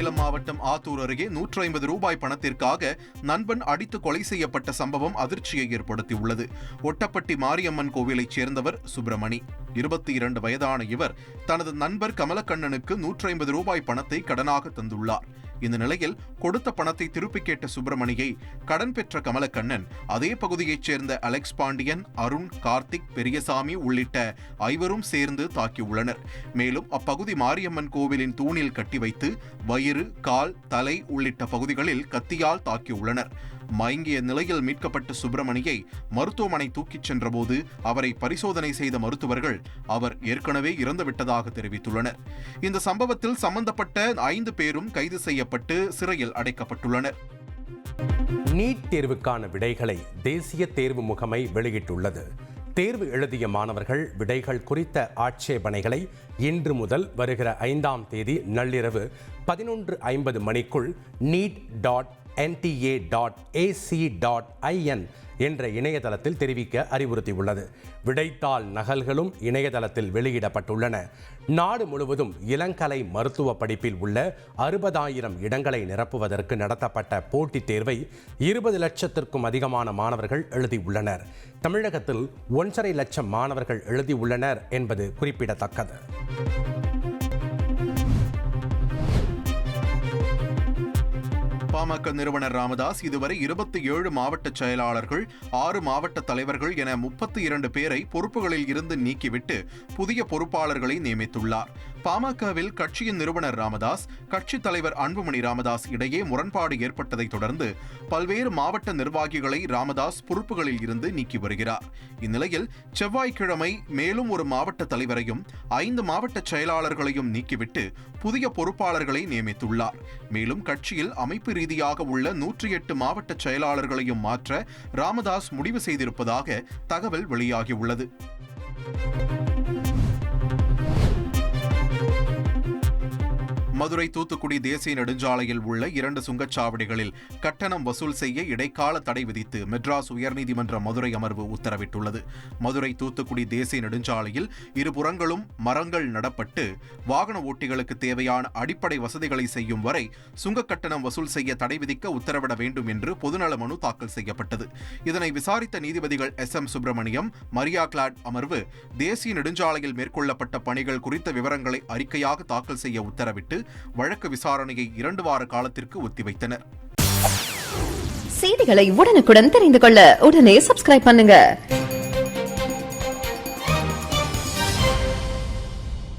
சேலம் மாவட்டம் ஆத்தூர் அருகே நூற்று ஐம்பது ரூபாய் பணத்திற்காக நண்பன் அடித்து கொலை செய்யப்பட்ட சம்பவம் அதிர்ச்சியை ஏற்படுத்தியுள்ளது. ஒட்டப்பட்டி மாரியம்மன் கோவிலைச் சேர்ந்தவர் சுப்பிரமணி. இருபத்தி இரண்டு வயதான இவர் தனது நண்பர் கமலக்கண்ணனுக்கு நூற்று ஐம்பது ரூபாய் பணத்தை கடனாக தந்துள்ளார். இந்த நிலையில் கொடுத்த பணத்தை திருப்பிக் கேட்ட சுப்பிரமணியை கடன் பெற்ற கமலக்கண்ணன் அதே பகுதியைச் சேர்ந்த அலெக்ஸ் பாண்டியன் அருண் கார்த்திக் பெரியசாமி உள்ளிட்ட ஐவரும் சேர்ந்து தாக்கியுள்ளனர் மேலும் அப்பகுதி மாரியம்மன் கோவிலின் தூணில் கட்டி வைத்து வயிறு கால் தலை உள்ளிட்ட பகுதிகளில் கத்தியால் தாக்கியுள்ளனர் மயங்கிய நிலையில் மீட்கப்பட்ட சுப்பிரமணியை மருத்துவமனை தூக்கிச் சென்றபோது அவரை பரிசோதனை செய்த மருத்துவர்கள் அவர் ஏற்கனவே இறந்துவிட்டதாக தெரிவித்துள்ளனர். இந்த சம்பவத்தில் சம்பந்தப்பட்ட ஐந்து பேரும் கைது செய்யப்பட்டு சிறையில் அடைக்கப்பட்டுள்ளனர். நீட் தேர்வுக்கான விடைகளை தேசிய தேர்வு முகமை வெளியிட்டுள்ளது. தேர்வு எழுதிய மாணவர்கள் விடைகள் குறித்த ஆட்சேபனைகளை இன்று முதல் வருகிற ஐந்தாம் தேதி நள்ளிரவு பதினொன்று ஐம்பது மணிக்குள் NEET dot NTA dot AC dot IN என்ற இணையதளத்தில் தெரிவிக்க அறிவுறுத்தியுள்ளது. விடைத்தாள் நகல்களும் இணையதளத்தில் வெளியிடப்பட்டுள்ளன. நாடு முழுவதும் இளங்கலை மருத்துவ படிப்பில் உள்ள அறுபதாயிரம் இடங்களை நிரப்புவதற்கு நடத்தப்பட்ட போட்டித் தேர்வை இருபது லட்சத்திற்கும் அதிகமான மாணவர்கள் எழுதியுள்ளனர். தமிழகத்தில் ஒன்றரை லட்சம் மாணவர்கள் எழுதியுள்ளனர் என்பது குறிப்பிடத்தக்கது. பாமக நிறுவனர் ராமதாஸ் இதுவரை இருபத்தி ஏழு மாவட்ட செயலாளர்கள் ஆறு மாவட்ட தலைவர்கள் என முப்பத்தி இரண்டு பேரை பொறுப்புகளில் இருந்து நீக்கிவிட்டு புதிய பொறுப்பாளர்களை நியமித்துள்ளார். பாமகவில் கட்சியின் நிறுவனர் ராமதாஸ் கட்சித் தலைவர் அன்புமணி ராமதாஸ் இடையே முரண்பாடு ஏற்பட்டதை தொடர்ந்து பல்வேறு மாவட்ட நிர்வாகிகளை ராமதாஸ் பொறுப்புகளில் இருந்து நீக்கி வருகிறார். இந்நிலையில் செவ்வாய்க்கிழமை மேலும் ஒரு மாவட்ட தலைவரையும் ஐந்து மாவட்ட செயலாளர்களையும் நீக்கிவிட்டு புதிய பொறுப்பாளர்களை நியமித்துள்ளார். மேலும் கட்சியில் அமைப்பு ரீதியாக உள்ள நூற்றி எட்டு மாவட்ட செயலாளர்களையும் மாற்ற ராமதாஸ் முடிவு செய்திருப்பதாக தகவல் வெளியாகியுள்ளது. மதுரை தூத்துக்குடி தேசிய நெடுஞ்சாலையில் உள்ள இரண்டு சுங்கச்சாவடிகளில் கட்டணம் வசூல் செய்ய இடைக்கால தடை விதித்து மெட்ராஸ் உயர்நீதிமன்ற மதுரை அமர்வு உத்தரவிட்டுள்ளது. மதுரை தூத்துக்குடி தேசிய நெடுஞ்சாலையில் இருபுறங்களும் மரங்கள் நடப்பட்டு வாகன ஓட்டிகளுக்கு தேவையான அடிப்படை வசதிகளை செய்யும் வரை சுங்க கட்டணம் வசூல் செய்ய தடை விதிக்க உத்தரவிட வேண்டும் என்று பொதுநல மனு தாக்கல் செய்யப்பட்டது. இதனை விசாரித்த நீதிபதிகள் S. M. Subramaniam Maria Clete அமர்வு தேசிய நெடுஞ்சாலையில் மேற்கொள்ளப்பட்ட பணிகள் குறித்த விவரங்களை அறிக்கையாக தாக்கல் செய்ய உத்தரவிட்டு வழக்கு விசாரணையை இரண்டு வார காலத்திற்கு ஒத்திவைத்தனர். செய்திகளை உடனுக்குடன் தெரிந்து கொள்ள உடனே சப்ஸ்கிரைப் பண்ணுங்க.